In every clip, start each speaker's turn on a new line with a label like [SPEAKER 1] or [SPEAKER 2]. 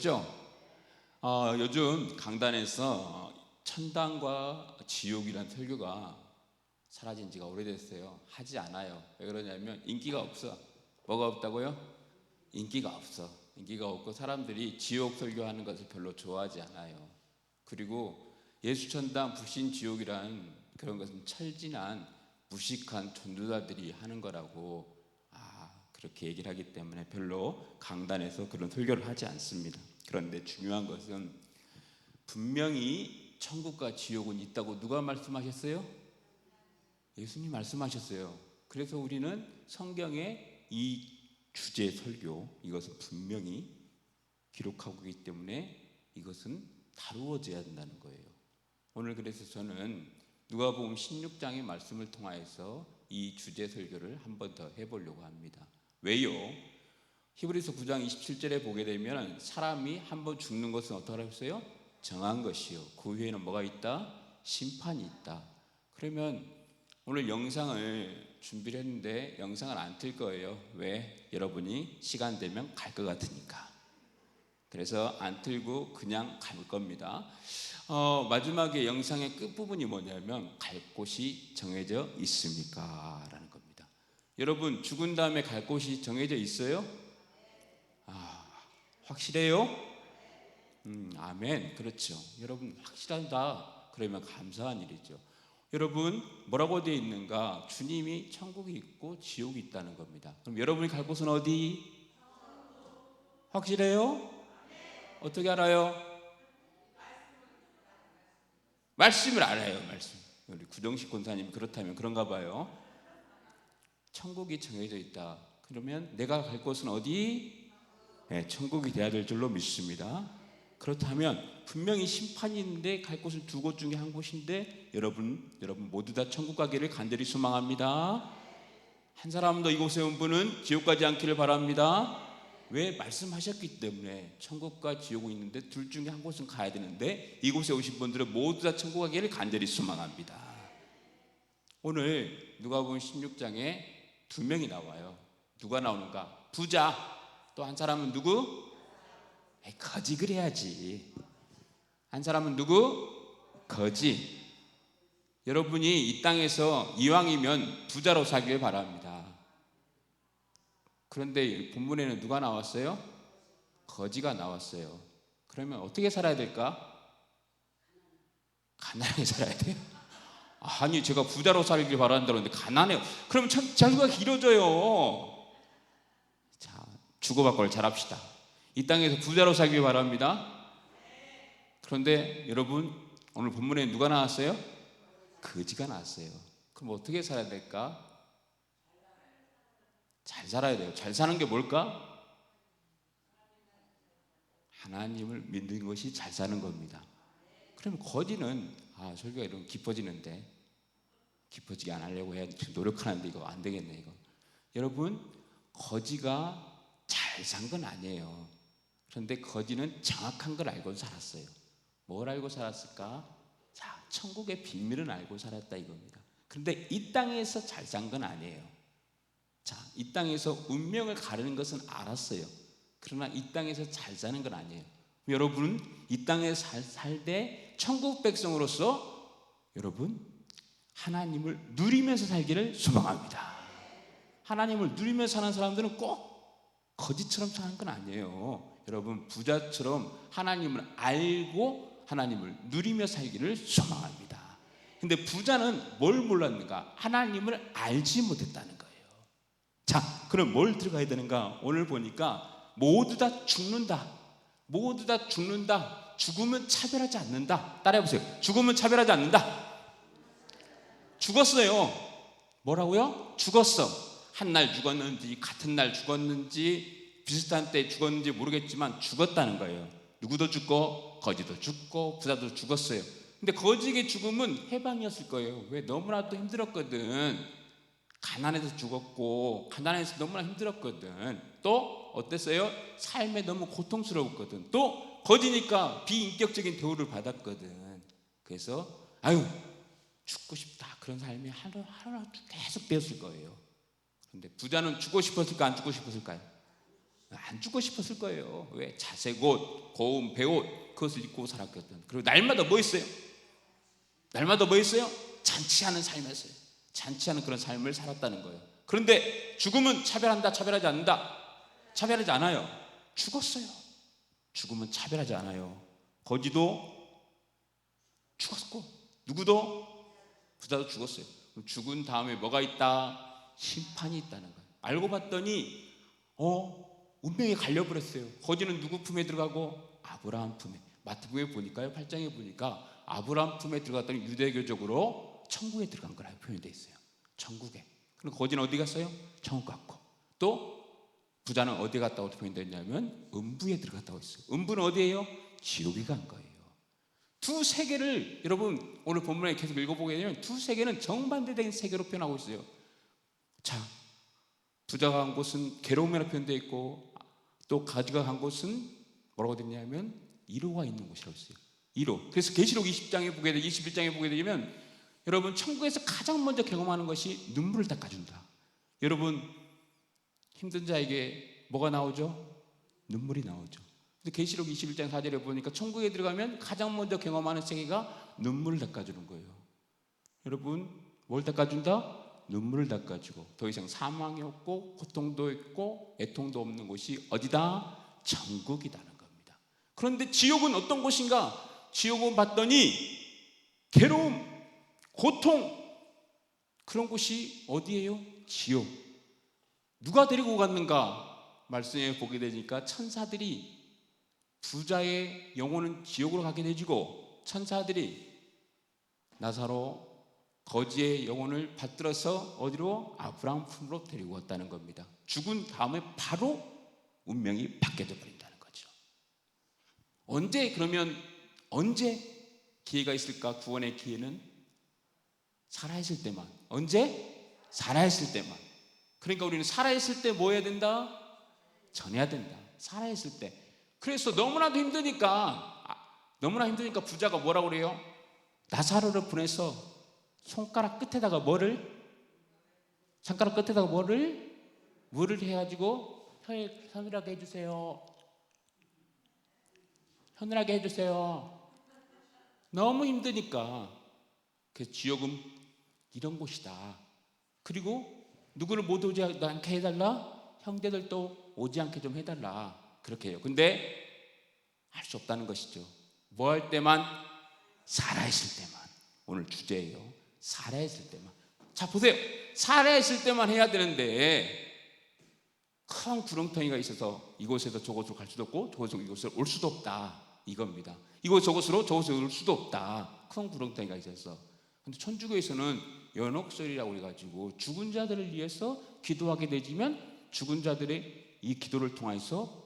[SPEAKER 1] 들어보셨죠? 어, 요즘 강단에서 천당과 지옥이라는 설교가 사라진 지가 오래됐어요. 하지 않아요. 왜 그러냐면 인기가 없어. 뭐가 없다고요? 인기가 없어. 인기가 없고 사람들이 지옥 설교하는 것을 별로 좋아하지 않아요. 그리고 예수천당 불신 지옥이란 그런 것은 철진한 무식한 전도자들이 하는 거라고 아 그렇게 얘기를 하기 때문에 별로 강단에서 그런 설교를 하지 않습니다. 그런데 중요한 것은 분명히 천국과 지옥은 있다고 누가 말씀하셨어요? 예수님 말씀하셨어요. 그래서 우리는 성경에 이 주제 설교 이것은 분명히 기록하고 있기 때문에 이것은 다루어져야 된다는 거예요. 오늘 그래서 저는 누가복음 16장의 말씀을 통하여서 이 주제 설교를 한 번 더 해보려고 합니다. 왜요? 히브리서 9장 27절에 보게 되면 사람이 한번 죽는 것은 어떻게 했어요? 정한 것이요. 그 후에는 뭐가 있다? 심판이 있다. 그러면 오늘 영상을 준비를 했는데 영상을 안 틀 거예요. 왜? 여러분이 시간 되면 갈 것 같으니까. 그래서 안 틀고 그냥 갈 겁니다. 어, 마지막에 영상의 끝부분이 뭐냐면 갈 곳이 정해져 있습니까? 라는. 여러분 죽은 다음에 갈 곳이 정해져 있어요? 아, 확실해요? 음, 아멘. 그렇죠. 여러분 확실하다. 그러면 감사한 일이죠. 여러분 뭐라고 되어 있는가? 주님이 천국이 있고 지옥이 있다는 겁니다. 그럼 여러분이 갈 곳은 어디? 확실해요? 어떻게 알아요? 말씀을 알아요. 말씀. 우리 구정식 권사님 그렇다면 그런가 봐요. 천국이 정해져 있다. 그러면 내가 갈 곳은 어디? 네, 천국이 돼야 될 줄로 믿습니다. 그렇다면 분명히 심판이 있는데 갈 곳은 두 곳 중에 한 곳인데 여러분 여러분 모두 다 천국 가기를 간절히 소망합니다. 한 사람도 이곳에 온 분은 지옥 가지 않기를 바랍니다. 왜 말씀하셨기 때문에 천국과 지옥이 있는데 둘 중에 한 곳은 가야 되는데 이곳에 오신 분들은 모두 다 천국 가기를 간절히 소망합니다. 오늘 누가복음 16장에 두 명이 나와요. 누가 나오는가? 부자. 또 한 사람은 누구? 에이, 거지 그래야지. 한 사람은 누구? 거지. 여러분이 이 땅에서 이왕이면 부자로 살길 바랍니다. 그런데 본문에는 누가 나왔어요? 거지가 나왔어요. 그러면 어떻게 살아야 될까? 가난하게 살아야 돼요. 아니 제가 부자로 살길 바란다는데 가난해요. 그럼 참 자기가 길어져요. 자 주고받고를 잘합시다. 이 땅에서 부자로 살길 바랍니다. 그런데 여러분 오늘 본문에 누가 나왔어요? 거지가 나왔어요. 그럼 어떻게 살아야 될까? 잘 살아야 돼요. 잘 사는 게 뭘까? 하나님을 믿는 것이 잘 사는 겁니다. 그럼 거지는 아 설교가 이런 깊어지는데 깊어지게 안 하려고 지금 노력하는데 이거 안 되겠네 이거. 여러분 거지가 잘 산 건 아니에요. 그런데 거지는 정확한 걸 알고 살았어요. 뭘 알고 살았을까? 자, 천국의 비밀은 알고 살았다 이겁니다. 그런데 이 땅에서 잘 산 건 아니에요. 자, 이 땅에서 운명을 가르는 것은 알았어요. 그러나 이 땅에서 잘 사는 건 아니에요. 여러분, 이 땅에 살때 천국 백성으로서 여러분 하나님을 누리면서 살기를 소망합니다. 하나님을 누리면서 사는 사람들은 꼭 거지처럼 사는 건 아니에요. 여러분 부자처럼 하나님을 알고 하나님을 누리며 살기를 소망합니다. 근데 부자는 뭘 몰랐는가? 하나님을 알지 못했다는 거예요. 자, 그럼 뭘 들어가야 되는가? 오늘 보니까 모두 다 죽는다. 모두 다 죽는다. 죽으면 차별하지 않는다. 따라해 보세요. 죽으면 차별하지 않는다. 죽었어요. 뭐라고요? 죽었어. 한 날 죽었는지 같은 날 죽었는지 비슷한 때 죽었는지 모르겠지만 죽었다는 거예요. 누구도 죽고 거지도 죽고 부자도 죽었어요. 근데 거지의 죽음은 해방이었을 거예요. 왜 너무나도 힘들었거든. 가난해서 죽었고 가난해서 너무나 힘들었거든. 또 어땠어요? 삶에 너무 고통스러웠거든. 또 거지니까 비인격적인 대우를 받았거든. 그래서 아유 죽고 싶다 그런 삶이 하루 하루 계속 되었을 거예요. 그런데 부자는 죽고 싶었을까 안 죽고 싶었을까요? 안 죽고 싶었을 거예요. 왜? 자색 옷, 고운 배옷 그것을 입고 살았거든. 그리고 날마다 뭐 있어요? 날마다 뭐 있어요? 잔치하는 삶이었어요. 잔치하는 그런 삶을 살았다는 거예요. 그런데 죽음은 차별한다, 차별하지 않는다. 차별하지 않아요. 죽었어요. 죽음은 차별하지 않아요. 거지도 죽었고 누구도 부자도 죽었어요. 죽은 다음에 뭐가 있다? 심판이 있다는 거예요. 알고 봤더니 어 운명이 갈려버렸어요. 거지는 누구 품에 들어가고 아브라함 품에. 마태복음에 보니까요. 8장에 보니까 아브라함 품에 들어갔더니 유대교적으로 천국에 들어간 거라 표현되어 있어요. 천국에. 그럼 거지는 어디 갔어요? 천국 갔고 또 부자는 어디 갔다고 표현되어 있냐면 음부에 들어갔다고 했어요. 음부는 어디예요? 지옥에 간 거예요. 두 세계를 여러분 오늘 본문에 계속 읽어보게 되면 두 세계는 정반대된 세계로 표현하고 있어요. 자, 부자가 간 곳은 괴로움이라 표현되어 있고 또 가지가 간 곳은 뭐라고 됐냐면 이로가 있는 곳이라고 했어요. 이로. 그래서 계시록 20장에 보게 되 21장에 보게 되면 여러분 천국에서 가장 먼저 경험하는 것이 눈물을 닦아준다. 여러분 힘든 자에게 뭐가 나오죠? 눈물이 나오죠. 근데 계시록 21장 4절에 보니까 천국에 들어가면 가장 먼저 경험하는 세계가 눈물을 닦아주는 거예요. 여러분 뭘 닦아준다? 눈물을 닦아주고 더 이상 사망이 없고 고통도 있고 애통도 없는 곳이 어디다? 천국이라는 겁니다. 그런데 지옥은 어떤 곳인가? 지옥은 봤더니 괴로움, 고통 그런 곳이 어디예요? 지옥. 누가 데리고 갔는가? 말씀에 보게 되니까 천사들이 부자의 영혼은 지옥으로 가게 되지고 천사들이 나사로 거지의 영혼을 받들어서 어디로 아브라함 품으로 데리고 왔다는 겁니다. 죽은 다음에 바로 운명이 바뀌어져 버린다는 거죠. 언제 그러면 언제 기회가 있을까? 구원의 기회는 살아있을 때만. 언제? 살아있을 때만. 그러니까 우리는 살아있을 때 뭐 해야 된다? 전해야 된다. 살아있을 때. 그래서 너무나도 힘드니까 아, 너무나 힘드니까 부자가 뭐라고 그래요? 나사로를 보내서 손가락 끝에다가 뭐를 손가락 끝에다가 뭐를 뭐를 해가지고 혀- 서늘하게 해주세요. 서늘하게 해주세요. 너무 힘드니까 그 지옥은 이런 곳이다. 그리고 누구를 못 오지 않게 해달라. 형제들도 오지 않게 좀 해달라. 그렇게 해요. 근데 할 수 없다는 것이죠. 뭐 할 때만 살아있을 때만 오늘 주제예요. 살아있을 때만. 자 보세요. 살아있을 때만 해야 되는데 큰 구렁텅이가 있어서 이곳에서 저곳으로 갈 수도 없고 저곳에서 이곳으로 올 수도 없다. 이겁니다. 이곳 저곳으로 저곳으로 올 수도 없다. 큰 구렁텅이가 있어서. 근데 천주교에서는 연옥설이라고 해가지고 죽은 자들을 위해서 기도하게 되지만 죽은 자들의 이 기도를 통해서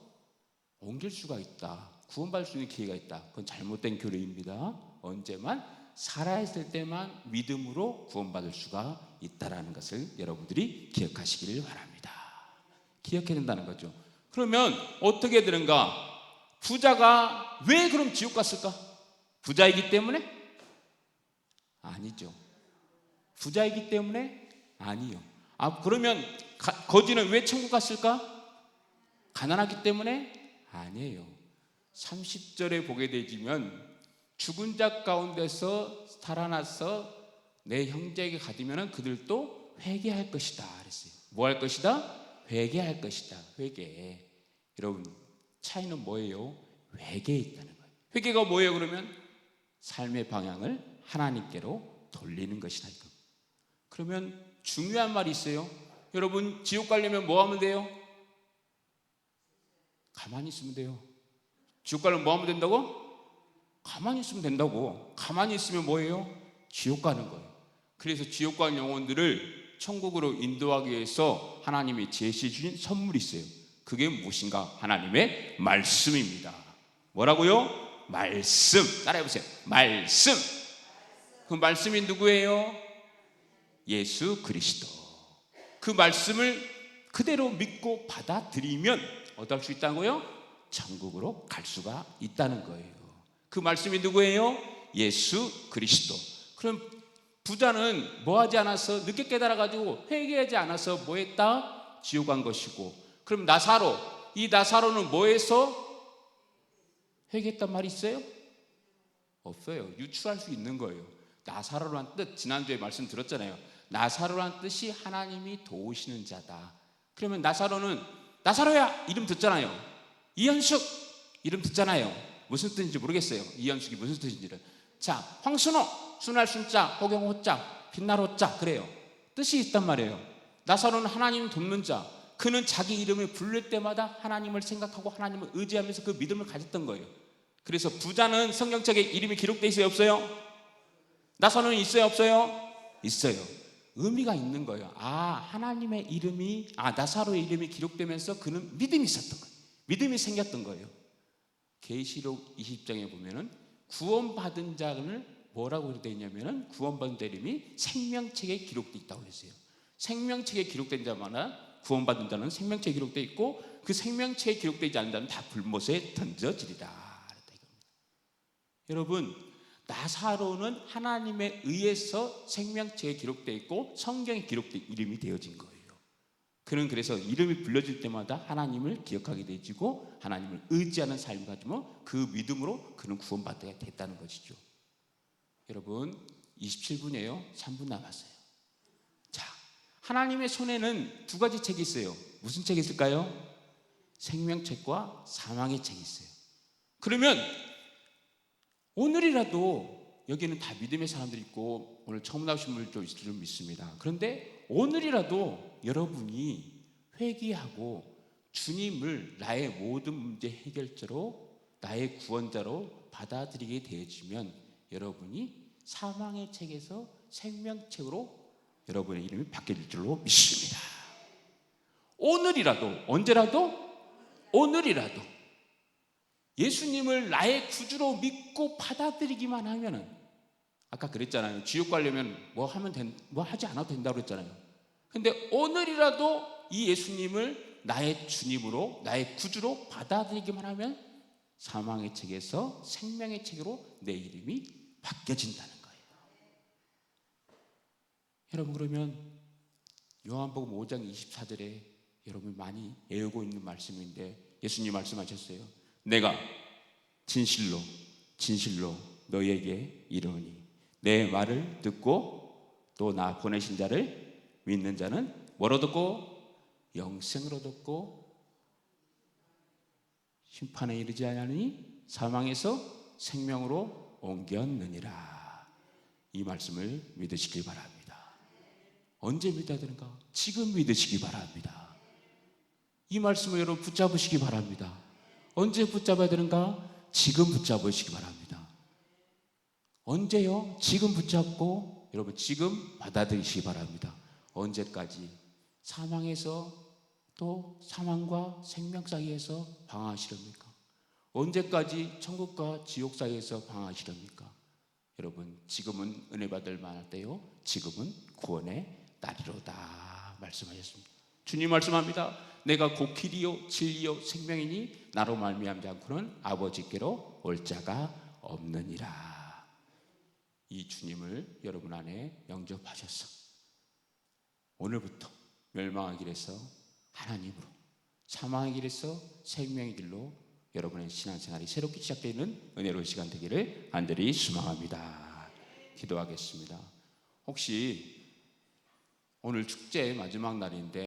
[SPEAKER 1] 옮길 수가 있다. 구원받을 수 있는 기회가 있다. 그건 잘못된 교리입니다. 언제만 살아있을 때만 믿음으로 구원받을 수가 있다라는 것을 여러분들이 기억하시기를 바랍니다. 기억해야 된다는 거죠. 그러면 어떻게 되는가? 부자가 왜 그럼 지옥 갔을까? 부자이기 때문에? 아니죠. 부자이기 때문에? 아니요. 아, 그러면 가- 거지는 왜 천국 갔을까? 가난하기 때문에? 아니에요. 30절에 보게 되지면 죽은 자 가운데서 살아나서 내 형제에게 가두면 그들도 회개할 것이다 그랬어요. 뭐 할 것이다? 회개할 것이다. 회개. 여러분 차이는 뭐예요? 회개에 있다는 거예요. 회개가 뭐예요? 그러면 삶의 방향을 하나님께로 돌리는 것이다. 이거. 그러면 중요한 말이 있어요. 여러분 지옥 가려면 뭐 하면 돼요? 가만히 있으면 돼요. 지옥 가려면 뭐 하면 된다고? 가만히 있으면 된다고. 가만히 있으면 뭐예요? 지옥 가는 거예요. 그래서 지옥 간 영혼들을 천국으로 인도하기 위해서 하나님이 제시해 주신 선물이 있어요. 그게 무엇인가? 하나님의 말씀입니다. 뭐라고요? 말씀. 따라해 보세요. 말씀. 그 말씀이 누구예요? 예수 그리스도. 그 말씀을 그대로 믿고 받아들이면 어떨 수 있다고요? 천국으로 갈 수가 있다는 거예요. 그 말씀이 누구예요? 예수 그리스도. 그럼 부자는 뭐 하지 않아서 늦게 깨달아 가지고 회개하지 않아서 뭐 했다? 지옥 간 것이고. 그럼 나사로 이 나사로는 뭐해서 회개했단 말이 있어요? 없어요. 유추할 수 있는 거예요. 나사로란 뜻 지난주에 말씀 들었잖아요. 나사로란 뜻이 하나님이 도우시는 자다. 그러면 나사로는 나사로야 이름 듣잖아요. 이현숙 이름 듣잖아요. 무슨 뜻인지 모르겠어요. 이현숙이 무슨 뜻인지를. 자, 황순호 순할 순자 호경 호자 빛날 호자 그래요. 뜻이 있단 말이에요. 나사로는 하나님 돕는 자. 그는 자기 이름을 부를 때마다 하나님을 생각하고 하나님을 의지하면서 그 믿음을 가졌던 거예요. 그래서 부자는 성경책에 이름이 기록돼 있어요, 없어요? 나사로는 있어요, 없어요? 있어요. 의미가 있는 거예요. 아, 하나님의 이름이 아, 나사로의 이름이 기록되면서 그는 믿음이 있었던 거예요. 믿음이 생겼던 거예요. 계시록 20장에 보면은 구원받은 자를 뭐라고 되어 있냐면은 구원받은 자 이름이 생명책에 기록되어 있다고 했어요. 생명책에 기록된 자마다 구원받은 자는 생명책에 기록되어 있고 그 생명책에 기록되지 않는 자는 다 불못에 던져지리라. 여러분 나사로는 하나님에 의해서 생명책에 기록되어 있고 성경에 기록된 이름이 되어진 거예요. 그는 그래서 이름이 불려질 때마다 하나님을 기억하게 되지고 하나님을 의지하는 삶을 가지면 그 믿음으로 그는 구원받게 됐다는 것이죠. 여러분 27분이에요. 3분 남았어요. 자, 하나님의 손에는 두 가지 책이 있어요. 무슨 책이 있을까요? 생명책과 사망의 책이 있어요. 그러면 오늘이라도 여기는 다 믿음의 사람들이 있고 오늘 처음 나오신 분들도 있을 줄 믿습니다. 그런데 오늘이라도 여러분이 회개하고 주님을 나의 모든 문제 해결자로 나의 구원자로 받아들이게 되어지면 여러분이 사망의 책에서 생명책으로 여러분의 이름이 바뀔 줄로 믿습니다. 오늘이라도 언제라도 오늘이라도 예수님을 나의 구주로 믿고 받아들이기만 하면은 아까 그랬잖아요. 지옥 가려면 뭐 하면 된, 뭐 하지 않아도 된다고 그랬잖아요. 근데 오늘이라도 이 예수님을 나의 주님으로 나의 구주로 받아들이기만 하면 사망의 책에서 생명의 책으로 내 이름이 바뀌어진다는 거예요. 여러분 그러면 요한복음 5장 24절에 여러분 많이 외우고 있는 말씀인데 예수님 말씀하셨어요. 내가 진실로 진실로 너에게 이르노니 내 말을 듣고 또 나 보내신 자를 믿는 자는 뭐로 듣고 영생으로 듣고 심판에 이르지 아니하니 사망에서 생명으로 옮겼느니라 이 말씀을 믿으시길 바랍니다. 언제 믿어야 되는가? 지금 믿으시기 바랍니다. 이 말씀을 여러분 붙잡으시기 바랍니다. 언제 붙잡아야 되는가? 지금 붙잡으시기 바랍니다. 언제요? 지금 붙잡고 여러분 지금 받아들이시기 바랍니다. 언제까지? 사망에서 또 사망과 생명 사이에서 방황하시렵니까? 언제까지 천국과 지옥 사이에서 방황하시렵니까? 여러분 지금은 은혜 받을 만할 때요. 지금은 구원의 날이로다 말씀하셨습니다. 주님 말씀합니다. 내가 곧 길이요 진리요 생명이니 나로 말미암지 않고는 아버지께로 올 자가 없느니라. 이 주님을 여러분 안에 영접하셔서 오늘부터 멸망의 길에서 하나님으로 사망의 길에서 생명의 길로 여러분의 신앙생활이 새롭게 시작되는 은혜로운 시간 되기를 간절히 소망합니다. 기도하겠습니다. 혹시 오늘 축제 마지막 날인데